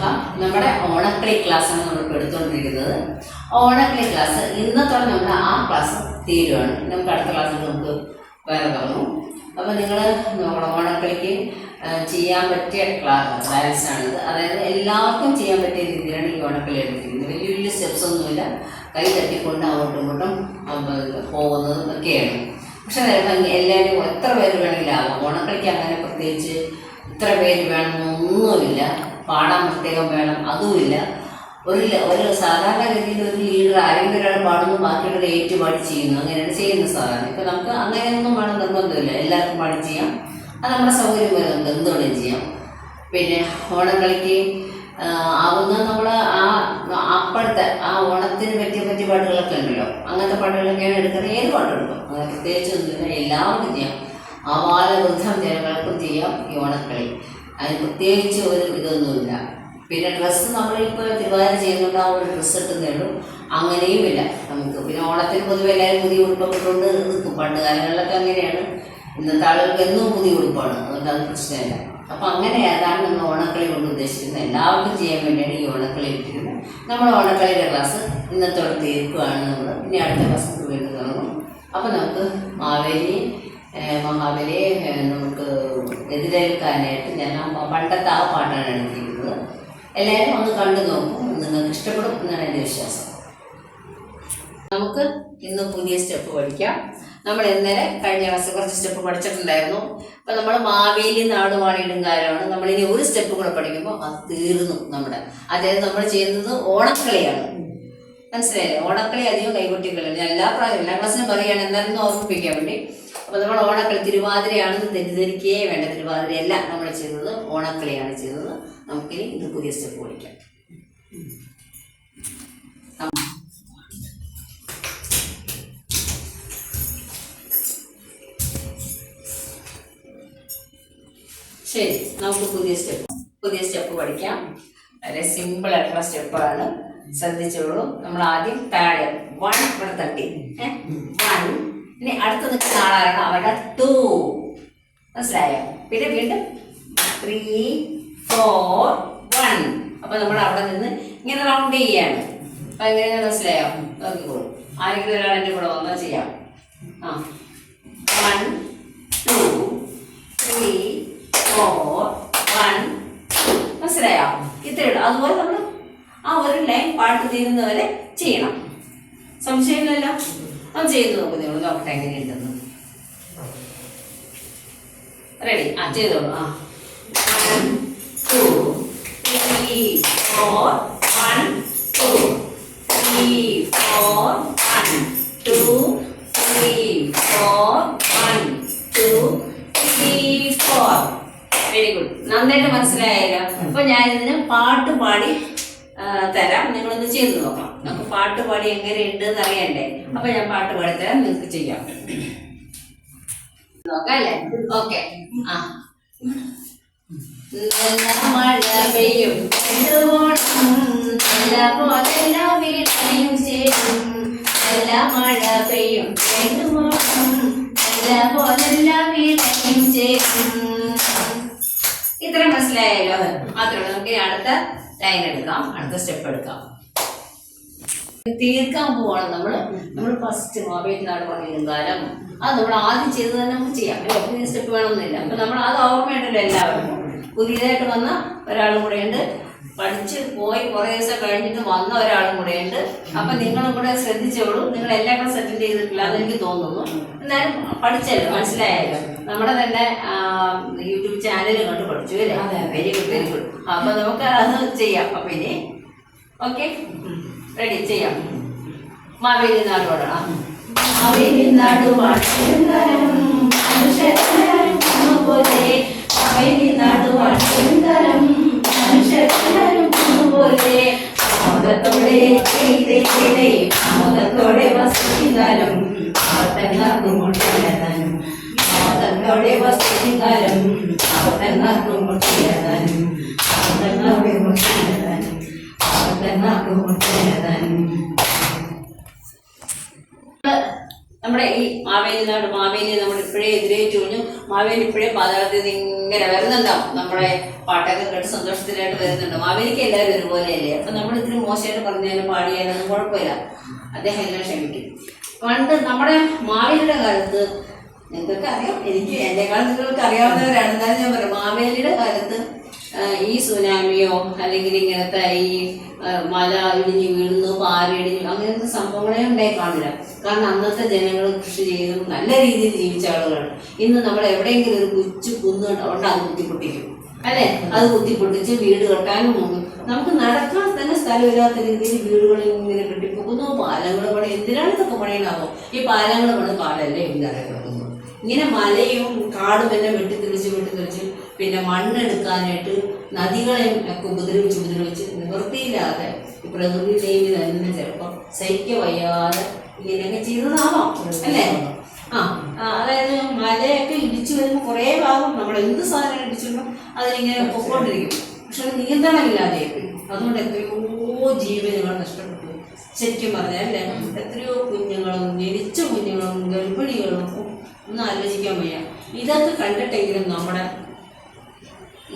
നോക്കാം നമ്മുടെ ക്ലാസ് ആണ് നമ്മൾ ഇപ്പോൾ എടുത്തുകൊണ്ടിരിക്കുന്നത്. ഓണക്കളി ക്ലാസ് ഇന്നത്തോടെ നമ്മുടെ ആ ക്ലാസ് തീരുവാണ്. നമുക്ക് അടുത്ത ക്ലാസ്സിൽ നമുക്ക് വേറെ തുടങ്ങും. അപ്പോൾ നിങ്ങൾ നോക്കണം ഓണക്കളിക്ക് ചെയ്യാൻ പറ്റിയ ക്ലാസ് ഡാൻസ് ആണിത്. അതായത് എല്ലാവർക്കും ചെയ്യാൻ പറ്റിയ രീതിയിലാണ് ഈ ഓണക്കളി എടുത്തിരിക്കുന്നത്. വലിയ വലിയ സ്റ്റെപ്സ് ഒന്നുമില്ല. കൈ തട്ടിക്കൊണ്ട് അങ്ങോട്ടും ഇങ്ങോട്ടും പോകുന്നതും ഒക്കെയാണ്. പക്ഷെ എല്ലാവരും എത്ര പേര് വേണമെങ്കിലും ആവാം. ഓണക്കളിക്ക് അങ്ങനെ പ്രത്യേകിച്ച് ഇത്ര പേര് വേണമെന്നൊന്നുമില്ല. പാടാൻ പ്രത്യേകം വേണം. അതുമില്ല. ഒരു ഒരു സാധാരണ ഗതിയിൽ ഒരു ലീഡർ ആരെങ്കിലും ഒരാൾ പാടുന്നു ബാക്കിയുള്ളവർ ഏറ്റുപാടി ചെയ്യുന്നു. അങ്ങനെയാണ് ചെയ്യുന്നത് സാധാരണ. ഇപ്പം നമുക്ക് അങ്ങനെയൊന്നും വേണം നിർബന്ധമില്ല. എല്ലാവർക്കും പാടി ചെയ്യാം. അത് നമ്മുടെ സൗകര്യം വരെ എന്തുകൊണ്ടും ചെയ്യാം. പിന്നെ ഓണം കളിക്ക് ആവുന്ന നമ്മൾ ആ അപ്പോഴത്തെ ആ ഓണത്തിന് പറ്റിയ പറ്റിയ പാട്ടുകളൊക്കെ ഉണ്ടല്ലോ. അങ്ങനത്തെ പാട്ടുകളൊക്കെയാണ് എടുക്കുന്നത്. ഏത് പാട്ടെടുക്കും അങ്ങനെ പ്രത്യേകിച്ച് ഒന്നുമില്ല. എല്ലാവർക്കും ചെയ്യാം. ആവാലവൃദ്ധം ജനങ്ങൾക്കും ചെയ്യാം ഈ ഓണക്കളി. അതിന് പ്രത്യേകിച്ച് ഒരു ഇതൊന്നുമില്ല. പിന്നെ ഡ്രസ്സ് നമ്മളിപ്പോൾ തിരുവാതിര ചെയ്യുന്നുണ്ട് ആ ഒരു ഡ്രസ്സ് ഇട്ടുന്നേ ഉള്ളൂ അങ്ങനെയും ഇല്ല. നമുക്ക് പിന്നെ ഓണത്തിന് പൊതുവെ എല്ലാവരും പുതിയ ഉടുപ്പിട്ടുണ്ട് നിൽക്കും പണ്ട് കാലങ്ങളിലൊക്കെ അങ്ങനെയാണ്. ഇന്നത്തെ ആളുകൾക്ക് എന്നും പുതിയ ഉടുപ്പാണ് അതുകൊണ്ട് അത് പ്രശ്നമില്ല. അപ്പം അങ്ങനെ അതാണ് നമ്മൾ ഓണക്കളി കൊണ്ട് ഉദ്ദേശിക്കുന്നത്. എല്ലാവർക്കും ചെയ്യാൻ വേണ്ടിയാണ് ഈ ഓണക്കളി ഇട്ടിരുന്നത് നമ്മൾ ഓണക്കളിയുടെ ക്ലാസ് ഇന്നത്തോടെ തീർക്കുകയാണ് നമ്മൾ. ഇനി അടുത്ത ക്ലാസ് വീണ്ടും തുടങ്ങും. അപ്പം നമുക്ക് മാവേലി ഏഹ് മഹാബലിയെ നമുക്ക് എതിരേൽക്കാനായിട്ട് ഞാൻ പണ്ടത്തെ ആ പാട്ടാണ് എഴുതിയിരുന്നത് എല്ലാവരും ഒന്ന് കണ്ടു നോക്കും. നിങ്ങൾക്ക് ഇഷ്ടപ്പെടും എന്നാണ് എന്റെ വിശ്വാസം. നമുക്ക് ഇന്ന് പുതിയ സ്റ്റെപ്പ് പഠിക്കാം. നമ്മൾ ഇന്നലെ കഴിഞ്ഞ ദിവസം കുറച്ച് സ്റ്റെപ്പ് പഠിച്ചിട്ടുണ്ടായിരുന്നു. അപ്പം നമ്മൾ മാവേലി നാടുവാണിയിടും കാലമാണ് നമ്മളിനി ഒരു സ്റ്റെപ്പ് കൂടെ പഠിക്കുമ്പോൾ അത് തീർന്നു നമ്മുടെ. അതായത് നമ്മൾ ചെയ്യുന്നത് ഓണക്കളിയാണ്. മനസ്സിലായില്ലേ? ഓണക്കളി അധികം കൈകുട്ടികളാണ് എല്ലാ പ്രാവശ്യം എല്ലാ ക്ലാസ്സിനും പറയുകയാണ് എന്നാലും ഓർമ്മിപ്പിക്കാൻ വേണ്ടി. അപ്പോൾ നമ്മൾ ഓണക്കളി തിരുവാതിരയാണെന്ന് തെറ്റിദ്ധരിക്കുകയേ വേണ്ട. തിരുവാതിരയല്ല നമ്മൾ ചെയ്തത്. ഓണക്കളിയാണ് ചെയ്തത്. നമുക്കിനി ഇത് പുതിയ സ്റ്റെപ്പ് പഠിക്കാം ശരി നമുക്ക് പുതിയ സ്റ്റെപ്പ് പുതിയ സ്റ്റെപ്പ് പഠിക്കാം. വളരെ സിമ്പിൾ ആയിട്ടുള്ള സ്റ്റെപ്പാണ് ശ്രദ്ധിച്ചോളൂ. നമ്മൾ ആദ്യം താഴെ വൺ ഇവിടെ തട്ടി. വൺ ഇനി അടുത്ത് നിൽക്കുന്ന ആളാണ് അവരുടെ ടു മനസ്സിലായോ? പിന്നെ വീണ്ടും ത്രീ ഫോർ വൺ അപ്പൊ നമ്മൾ അവിടെ നിന്ന് ഇങ്ങനെ റൗണ്ട് ചെയ്യാണ്. അപ്പൊ എങ്ങനെ മനസ്സിലായോ? നോക്കിക്കോളൂ. ആരെങ്കിലും ഒരാൾ എന്റെ കൂടെ വന്നാൽ ചെയ്യാം. ആ. One two three four one മനസ്സിലായോ? ഇത്രയുള്ളൂ അതുപോലെ നമ്മൾ ആ ഒരു ലൈൻ പാട്ട് തീരുന്നവരെ ചെയ്യണം. സംശയമില്ലല്ലോ? അത് ചെയ്ത് നോക്കുന്നേ ഉള്ളൂ നോക്കട്ടെ എങ്ങനെയുണ്ടെന്ന് റെഡി ആ ചെയ്തോളൂ ആ. One two three four one two three four one two three four one two three four very good നന്നായിട്ട് മനസ്സിലായല്ലോ. അപ്പൊ ഞാൻ ഇതിന് പാട്ട് പാടി തരാം. നിങ്ങളൊന്ന് ചെയ്തു നോക്കാം. നമുക്ക് പാട്ട് പാടി എങ്ങനെയുണ്ട് എന്ന് അറിയണ്ടേ? അപ്പൊ ഞാൻ പാട്ട് പാടി തരാം നിങ്ങൾക്ക് ചെയ്യാം. നോക്കാം ഓക്കെ. ആ. മഴ പെയ്യും. ഇത്ര മനസ്സിലായല്ലോ? മാത്രമേ നമുക്ക് അടുത്ത ലൈൻ എടുക്കാം. അടുത്ത സ്റ്റെപ്പ് എടുക്കാം. തീർക്കാൻ പോവാണ് നമ്മൾ നമ്മൾ ഫസ്റ്റ് മൊബൈൽ നാട് പണിയും കാലം. അത് നമ്മൾ ആദ്യം ചെയ്ത് തന്നെ നമുക്ക് ചെയ്യാം. അല്ലേ സ്റ്റെപ്പ് വേണമെന്നില്ല. അപ്പൊ നമ്മൾ അത് ഓർമ്മയുണ്ടല്ലോ എല്ലാവർക്കും. പുതിയതായിട്ട് വന്ന ഒരാളും കൂടെ ഉണ്ട്. പഠിച്ച് പോയി കുറേ ദിവസം കഴിഞ്ഞിട്ട് വന്ന ഒരാളും കൂടെ ഉണ്ട്. അപ്പൊ നിങ്ങളും കൂടെ ശ്രദ്ധിച്ചോളൂ. നിങ്ങൾ എല്ലാം കൂടെ സെറ്റിൽ ചെയ്തിട്ടില്ല അതെനിക്ക് തോന്നുന്നു. എന്നാലും പഠിച്ചല്ലോ മനസ്സിലായല്ലോ. നമ്മുടെ തന്നെ യൂട്യൂബ് ചാനൽ കണ്ട് പഠിച്ചു അല്ലേ? വെരി ഗുഡ് വെരി ഗുഡ് അപ്പൊ നമുക്ക് അത് ചെയ്യാം. അപ്പൊ ഇനി ഓക്കെ റെഡി ചെയ്യാം. മാവേലി നാടോടാണ് മാവേലി നാട് പോലെ ആമോദത്തോടെ ചെയ്തേ ചെയ്തേ ഈ മാവേലി നാട് മാവേലി നമ്മൾ ഇപ്പോഴേ എതിരേറ്റ് കഴിഞ്ഞു മാവേലി ഇപ്പോഴേ പാതാളത്തിൽ ഇങ്ങനെ വരുന്നുണ്ടാവും നമ്മുടെ പാട്ടൊക്കെ കേട്ട് സന്തോഷത്തിലായിട്ട് വരുന്നുണ്ട്. മാവേലിക്ക് എല്ലാവരും ഒരുപോലെയല്ലേ? അപ്പൊ നമ്മൾ ഇത്തിരി മോശമായിട്ട് പറഞ്ഞാലും പാടിയാലും ഒന്നും കുഴപ്പമില്ല. അദ്ദേഹം എല്ലാം ക്ഷമിക്കും. പണ്ട് നമ്മുടെ മാവേലിയുടെ കാലത്ത് നിങ്ങൾക്ക് അറിയാം. എനിക്ക് എന്നെക്കാൾ നിങ്ങൾക്ക് അറിയാവുന്നവരാണ്. എന്നാലും ഞാൻ പറയാം മാവേലിയുടെ കാലത്ത് ഈ സുനാമിയോ അല്ലെങ്കിൽ ഇങ്ങനത്തെ ഈ മല ഇടിഞ്ഞു വീഴുന്നു പാറിടിഞ്ഞു അങ്ങനത്തെ സംഭവങ്ങളെ ഉണ്ടായി കാണില്ല. കാരണം അന്നത്തെ ജനങ്ങൾ കൃഷി ചെയ്ത് നല്ല രീതിയിൽ ജീവിച്ച ആളുകളാണ്. ഇന്ന് നമ്മൾ എവിടെയെങ്കിലും ഒരു കൊച്ചു കുന്ന് ഉണ്ട് അത് കുത്തിപ്പൊട്ടിക്കും. അല്ലെ? അത് കുത്തിപ്പൊട്ടിച്ച് വീട് കെട്ടാനും നമുക്ക് നടക്കാൻ തന്നെ സ്ഥലമില്ലാത്ത രീതിയിൽ വീടുകളിൽ ഇങ്ങനെ കെട്ടിപ്പോക്കുന്നു പാലങ്ങൾ പണി എന്തിനാണ് ഇതൊക്കെ പണിയണാവോ ഈ പാലങ്ങൾ പണി പാലല്ലേ ഇന്നറിയപ്പെടുന്നു ഇങ്ങനെ മലയും കാടും എല്ലാം വെട്ടിത്തെളിച്ച് വെട്ടിത്തെളിച്ച് പിന്നെ മണ്ണെടുക്കാനായിട്ട് നദികളെയും ഒക്കെ ഉപദ്രവിച്ച് ഉപദ്രവിച്ച് നിവൃത്തിയില്ലാതെ പ്രകൃതി ദേവി തന്നെ ചിലപ്പോൾ സഹിക്ക വയ്യാതെ ഇങ്ങനെയൊക്കെ ചെയ്തതാണോ അല്ലേ? ആ അതായത് മലയൊക്കെ ഇടിച്ചു വരുമ്പോൾ കുറേ ഭാഗം നമ്മൾ എന്ത് സാധനം ഇടിച്ചു വരുമ്പോൾ അതിനിങ്ങനെ പൊക്കോണ്ടിരിക്കും. പക്ഷെ അത് നിയന്ത്രണമില്ലാതെ. അതുകൊണ്ട് എത്രയോ ജീവനുകൾ നഷ്ടപ്പെട്ടു. ശരിക്കും പറഞ്ഞാൽ അല്ലേ? എത്രയോ കുഞ്ഞുങ്ങളും ജനിച്ച കുഞ്ഞുങ്ങളും ഗർഭിണികളും ഒന്നും ആലോചിക്കാൻ വയ്യ. ഇതൊക്കെ കണ്ടിട്ടെങ്കിലും നമ്മുടെ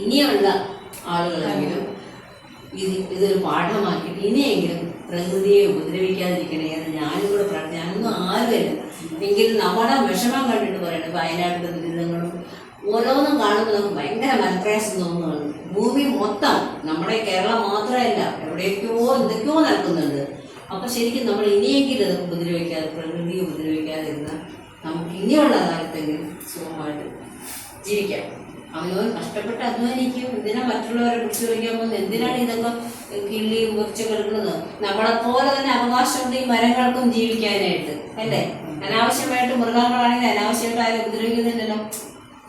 ഇനിയുള്ള ആളുകളെങ്കിലും ഇത് ഇതൊരു പാഠമാക്കിയിട്ട് ഇനിയെങ്കിലും പ്രകൃതിയെ ഉപദ്രവിക്കാതിരിക്കണേ എന്ന് ഞാനും കൂടെ പ്രാർത്ഥന ഞാനൊന്നും ആരുമല്ല. എങ്കിലും നമ്മുടെ വിഷമം കണ്ടിട്ട് പറയണം. വയനാട്ടിലെ ദുരിതങ്ങളും ഓരോന്നും കാണുമ്പോൾ നമുക്ക് ഭയങ്കര മനപ്രയാസം തോന്നുന്നുണ്ട്. ഭൂമി മൊത്തം നമ്മുടെ കേരളം മാത്രമല്ല എവിടെയൊക്കെയോ എന്തൊക്കെയോ നടക്കുന്നുണ്ട്. അപ്പൊ ശരിക്കും നമ്മൾ ഇനിയെങ്കിലും അതൊക്കെ ഉപദ്രവിക്കാതെ പ്രകൃതിയെ ഉപദ്രവിക്കാതിരുന്ന നമുക്ക് ഇനിയുള്ള കാലത്തെങ്കിലും സുഖമായിട്ട് ജീവിക്കാം. അവനവൻ കഷ്ടപ്പെട്ട് അധ്വാനിക്കും. എന്തിനാ മറ്റുള്ളവരെ പിടിച്ചു വയ്ക്കാൻ പോകുന്നത്? എന്തിനാണ് ഇതൊക്കെ കിള്ളി മുറിച്ച് കിടക്കുന്നത്? നമ്മളെ പോലെ തന്നെ അവകാശമുണ്ട് ഈ മരങ്ങൾക്കും ജീവിക്കാനായിട്ട്. അല്ലേ? അനാവശ്യമായിട്ട് മൃഗങ്ങളാണെങ്കിൽ അനാവശ്യമായിട്ട് ആരും ഉപദ്രവിക്കുന്നില്ലല്ലോ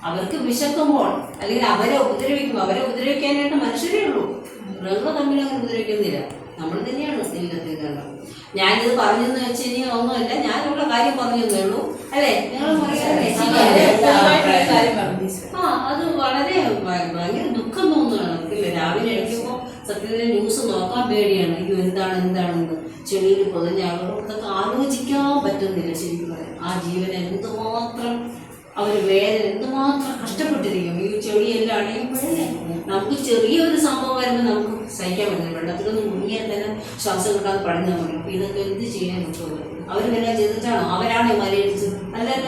അവർക്ക് വിശക്കുമ്പോൾ അല്ലെങ്കിൽ അവരെ ഉപദ്രവിക്കും അവരെ ഉപദ്രവിക്കാനായിട്ട് മനുഷ്യരേ ഉള്ളൂ. മൃഗങ്ങൾ തമ്മിൽ അങ്ങനെ ഉപദ്രവിക്കുന്നില്ല. നമ്മൾ തന്നെയാണ് ഇല്ലത്തിൽ കാരണം ഞാനിത് പറഞ്ഞെന്ന് വെച്ച് കഴിഞ്ഞാൽ ഒന്നുമില്ല. ഞാനുള്ള കാര്യം പറഞ്ഞതേ ഉള്ളൂ. അല്ലേ ആ അത് വളരെ ഭയങ്കര ദുഃഖം തോന്നുകയാണ് നമുക്കില്ലേ രാവിലെ എണീക്കുമ്പോൾ സത്യത്തിൽ ന്യൂസ് നോക്കാൻ പേടിയാണ് ഇത് എന്താണ് എന്താണെന്ന് ചെളിയിൽ പൊതിഞ്ഞ ആളുകൾ ഇതൊക്കെ ആലോചിക്കാൻ പറ്റുന്നില്ല ശരിക്കും പറയാം ആ ജീവനെ എന്തുമാത്രം അവർ വേദന എന്തുമാത്രം കഷ്ടപ്പെട്ടിരിക്കും ഈ ചെളിയെല്ലാം അണിയുമ്പോഴല്ലേ നമുക്ക് ചെറിയൊരു സംഭവം വരുമ്പോൾ നമുക്ക് സഹിക്കാൻ പറ്റില്ല. വെള്ളത്തിലൊന്നും മുങ്ങിയാൽ തന്നെ ശ്വാസം കിട്ടാതെ പടഞ്ഞാൽ മതി അപ്പൊ ഇതൊക്കെ എന്ത് ചെയ്യാൻ പറ്റുള്ളൂ അവർ വല്ല ചെയ്തിട്ടാണോ? അവരാണ് മലയിടിച്ചത് അല്ലല്ല.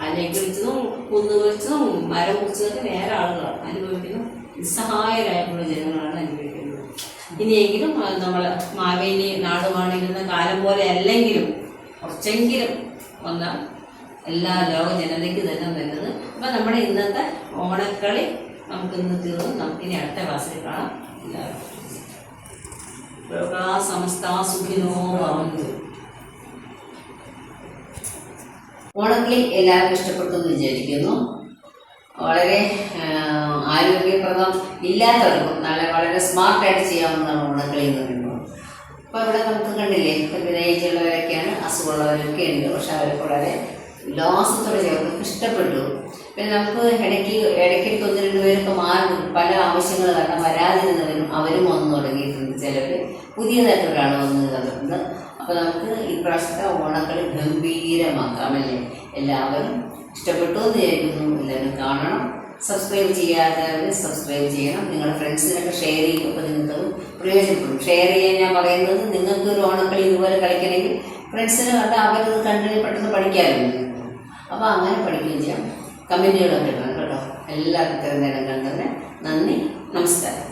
മലയൊക്കെ ഇടിച്ചതും കുന്നു വെച്ചതും മരം കുറിച്ചതൊക്കെ വേറെ ആളുകളാണ്. അനുഭവിക്കുന്നു നിസ്സഹായരായിട്ടുള്ള ജനങ്ങളാണ് അനുഭവിക്കുന്നത്. ഇനിയെങ്കിലും നമ്മൾ മാവേലി നാടുവാണിരുന്ന കാലം പോലെ അല്ലെങ്കിലും കുറച്ചെങ്കിലും വന്നാൽ എല്ലാ ലോക ജനതയ്ക്ക് തന്നെ വരുന്നത്. അപ്പം നമ്മുടെ ഇന്നത്തെ ഓണക്കളി നമുക്ക് ഇന്ന് തീർന്നു. നമുക്കിനി അടുത്ത ക്ലാസ്സിൽ കാണാം. ഓണക്കളി എല്ലാവർക്കും ഇഷ്ടപ്പെട്ടു എന്ന് വിചാരിക്കുന്നു. വളരെ ആരോഗ്യപ്രദം ഇല്ലാത്തവർക്കും നല്ല വളരെ സ്മാർട്ടായിട്ട് ചെയ്യാവുന്നതാണ് ഓണക്കളി എന്ന് പറയുമ്പോൾ അപ്പോൾ ഇവിടെ നമുക്ക് കണ്ടില്ലേ പിന്നെ ഏജുള്ളവരൊക്കെയാണ് അസുഖമുള്ളവരൊക്കെ ഉണ്ട് പക്ഷെ അവർക്ക് വളരെ ഉല്ലാസത്തോടെ ചെയ്തവർക്ക് ഇഷ്ടപ്പെട്ടു. പിന്നെ നമുക്ക് ഇടയ്ക്ക് ഇടയ്ക്കിടയ്ക്ക് ഒന്ന് രണ്ട് പേരൊക്കെ മാറി പല ആവശ്യങ്ങൾ കാരണം വരാതിരുന്നവരും അവരും വന്നു തുടങ്ങിയിട്ടുണ്ട് പുതിയ പുതിയതായിട്ടൊരാൾ വന്ന് തന്നിട്ടുണ്ട് അപ്പോൾ നമുക്ക് ഈ പ്രാവശ്യത്തെ ഓണക്കളി ഗംഭീരമാക്കാമല്ലേ? എല്ലാവരും ഇഷ്ടപ്പെട്ടു എന്ന് വിചാരിക്കുന്നു. എല്ലാവരും കാണണം. സബ്സ്ക്രൈബ് ചെയ്യാത്തവർ സബ്സ്ക്രൈബ് ചെയ്യണം. നിങ്ങളുടെ ഫ്രണ്ട്സിനൊക്കെ ഷെയർ ചെയ്യുമ്പോൾ നിങ്ങൾക്ക് പ്രയോജനപ്പെടും. ഷെയർ ചെയ്യാൻ ഞാൻ പറയുന്നത് നിങ്ങൾക്ക് ഒരു ഓണക്കളി ഇതുപോലെ കളിക്കണമെങ്കിൽ ഫ്രണ്ട്സിനെ കണ്ട് അവരത് കണ്ട് പെട്ടെന്ന് പഠിക്കാറുണ്ട്. അപ്പോൾ അങ്ങനെ പഠിക്കുകയും ചെയ്യാം. കമന്റുകളൊക്കെ കേട്ടോ. എല്ലാവർക്കും തിരഞ്ഞെടുക്കാൻ തന്നെ നന്ദി നമസ്കാരം.